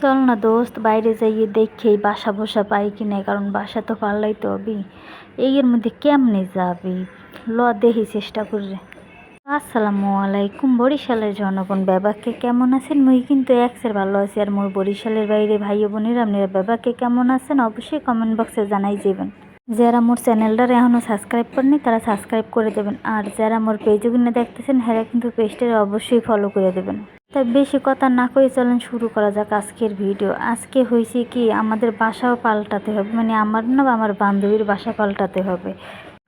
চল না দোস্ত, বাইরে যাইয়ে দেখেই বাসা বসা পাই কি না কারণ বাসা তো পারলাই তো হবি। এর মধ্যে কেমনে যাবি? ল, দেখি চেষ্টা করে। আসসালামু আলাইকুম, বরিশালের জনগণ। বাবাকে কেমন আছেন? মুই কিন্তু একসের ভালো আছি, আর মোর বরিশালের বাইরে ভাই বোনের, আপনারা বাবাকে কেমন আছেন? অবশ্যই কমেন্ট বক্সে জানাই যাবেন যারা মোর চ্যানেলটার এখনও সাবস্ক্রাইব করেনি তারা সাবস্ক্রাইব করে দেবেন। আর যারা মোর কিনে দেখতেছেন হ্যাঁ কিন্তু পেজটা অবশ্যই ফলো করে দেবেন। তাই বেশি কথা না করে চলেন, শুরু করা যাক আজকের ভিডিও। আজকে হয়েছে কি, আমাদের বাসাও পাল্টাতে হবে। মানে আমার না, আমার বান্ধবীর বাসা পাল্টাতে হবে।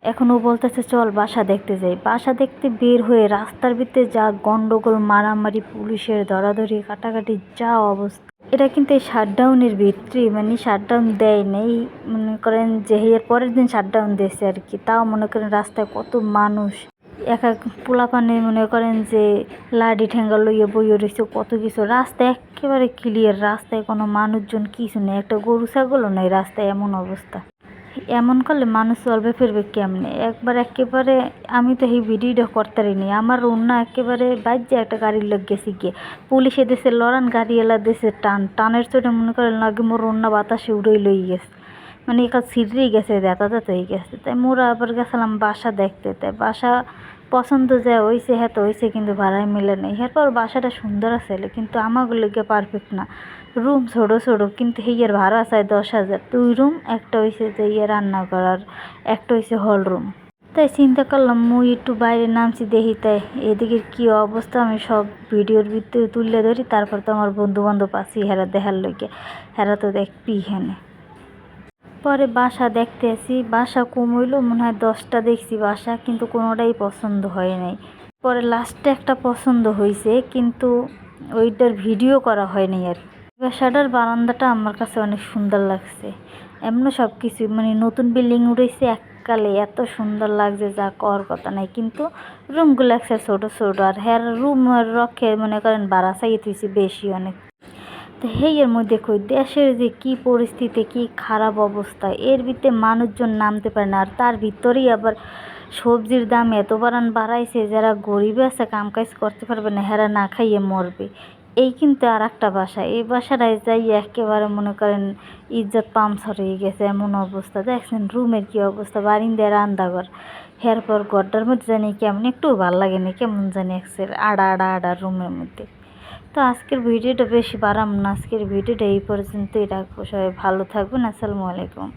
এখন ও বলতেছে, চল বাসা দেখতে যাই। বাসা দেখতে বের হয়ে রাস্তার ভিতরে যা গন্ডগোল, মারামারি, পুলিশের ধরাধরি কাটাকাটি, যা অবস্থা। এটা কিন্তু এই শাটডাউনের ভিত্তি। মানে শাটডাউন দেয় নেই। মনে করেন যে, এর পরের দিন শাটডাউন দিয়েছে আর কি। তাও মনে করেন রাস্তায় কত মানুষ। এক এক পোলাপানে মনে করেন যে লাডি ঠেঙ্গা লইয়ে বইয়ে রয়েছে কত কিছু। রাস্তা একেবারে ক্লিয়ার রাস্তায় কোনো মানুষজন কিছু নেই, একটা গরু, ছাগলও নেই রাস্তায় এমন অবস্থা। এমন করলে মানুষ চলবে, ফিরবে কেমনে? একবার একেবারে আমি তো এই ভিডিওটা করতে পারিনি আমার অন্য একেবারে বাজ্যে একটা গাড়ির লোক গেছি গিয়ে। পুলিশে দেশে লড়ান গাড়ি এলা দেশে টান। টানের চোটে মনে করেন লাগে মোর অন্য বাতাসে উড়েই লই গেছে। মানে এখানে সিঁড়ি গেছে যাতায়াত হয়ে গেছে। তাই মোরা আবার গেছিলাম বাসা দেখতে। তাই বাসা পছন্দ যে হয়েছে হ্যাঁ তো হয়েছে কিন্তু ভাড়ায় মিলে নেই। এরপর বাসাটা সুন্দর আছে, কিন্তু আমাগুলো গিয়ে পারফেক্ট না। রুম ছোটো ছোটো, কিন্তু হেয়ার ভাড়া চাই দশ হাজার। দুই রুম, একটা হয়েছে যে ইয়ে রান্না করার একটা হয়েছে হল রুম। তাই চিন্তা করলাম, মুই একটু বাইরে নামছি দেখি তাই। এদিকে কি অবস্থা, আমি সব ভিডিওর ভিতরে তুলে ধরি, তারপর তো আমার বন্ধু বান্ধব আছি হেরা দেখার লোকে হেরা তো দেখবি হেনে পরে বাসা দেখতে আসি বাসা কমইলো মনে হয় দশটা দেখছি বাসা, কিন্তু কোনোটাই পছন্দ হয় নাই। পরে লাস্টে একটা পছন্দ হয়েছে কিন্তু ওইটার ভিডিও করা হয়নি আর। বাসাটার বারান্দাটা আমার কাছে অনেক সুন্দর লাগছে। এমন সব কিছু মানে নতুন বিল্ডিং উঠেছে এককালে, এত সুন্দর লাগছে, যা কর কথা নাই, কিন্তু রুমগুলো একটা ছোটো ছোটো, আর হ্যাঁ রুম রক্ষে মনে করেন বাড়া চাই তুইছি বেশি অনেক। তো এর মধ্যে কই? দেশের যে কি পরিস্থিতি, কি খারাপ অবস্থা, এর ভিতরে মানুষজন নামতে পারে না। আর তার ভিতরেই আবার সবজির দাম এত বাড়ান বাড়াইছে, যারা গরিব আছে কাম কাজ করতে পারবে না, হেরা না খাইয়ে মরবে। এই কিন্তু আর একটা বাসা। এই বাসাটায় যাই একেবারে মনে করেন ইজ্জত পামসার হয়ে গেছে, এমন অবস্থা। দেখছেন রুমের কি অবস্থা বারিন্দে রান্দাঘর এরপর গড্ডার মধ্যে জানি কেমন একটু ভালো লাগে না, কেমন জানি একসের আড়া আড়া আড়া রুমের মধ্যে। তো আজকের ভিডিওটা বেশি বাড়াম না। আজকের ভিডিওটা এই পর্যন্তই রাখব। সবাই ভালো থাকবেন। আসসালামু আলাইকুম।